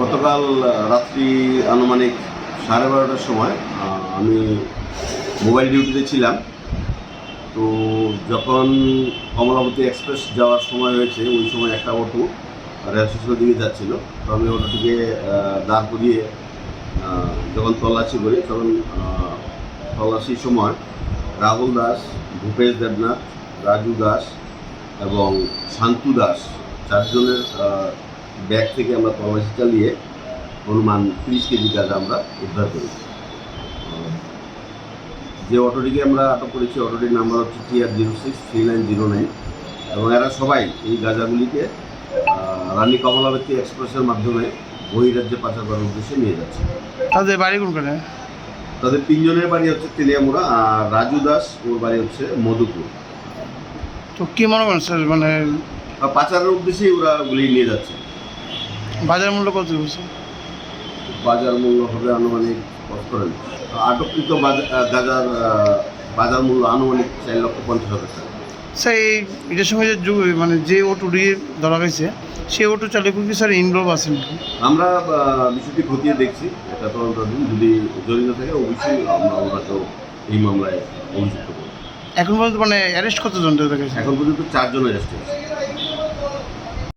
গতকাল রাত্রি আনুমানিক সাড়ে বারোটার সময় আমি মোবাইল ডিউটিতে ছিলাম। তো যখন কমলাবতী এক্সপ্রেস যাওয়ার সময় হয়েছে, ওই সময় একটা অটো রেল স্টেশনের দিকে যাচ্ছিল। তো আমি অটোটিকে দাঁড় করিয়ে যখন তল্লাশি করি, তখন তল্লাশির সময় রাহুল দাস, ভূপেশ দেবনাথ, রাজু দাস এবং শান্তু দাস চারজনের ব্যাগ থেকে আমরা তল্লাশি চালিয়ে অনুমান তিরিশ কেজি গাঁজা আমরা উদ্ধার করি যে অটোটিকে আমরা আটক করেছি অটোটির নাম্বার হচ্ছে TR zero six three nine zero nine এবং এরা সবাই এই গাঁজাগুলিকে রানী কমলাবতী এক্সপ্রেসের মাধ্যমে বহিরাজ্যে পাচার করার উদ্দেশ্যে নিয়ে যাচ্ছে। তাদের বাড়ি কোনখানে? তাদের তিনজনের বাড়ি হচ্ছে তেলিয়ামুড়া আর রাজু দাস ওর বাড়ি হচ্ছে মধুপুর। তো কি মনে করেন স্যার মানে পাচারের উদ্দেশ্যেই ওরা ওগুলি নিয়ে যাচ্ছে। বাজার মূল্য কত হয়েছে? বাজার মূল্য হবে আনুমানিক করেন আটককৃত গাজার বাজার মূল্য আনুমানিক চার লক্ষ পঞ্চাশ হাজার টাকা। স্যার এই এটার সঙ্গে যে মানে যে অটো দিয়ে ধরা গেছে সেই অটো চালক কি স্যার ইনভলভ আছেন আমরা বিষয়টি খতিয়ে দেখছি এটা তদন্তাধীন। যদি জড়িত থাকে অবশ্যই আমরা ওরা তো এই মামলায় অভিযুক্ত এখন পর্যন্ত মানে অ্যারেস্ট কতজন এখন পর্যন্ত চারজন অ্যারেস্ট হয়েছে।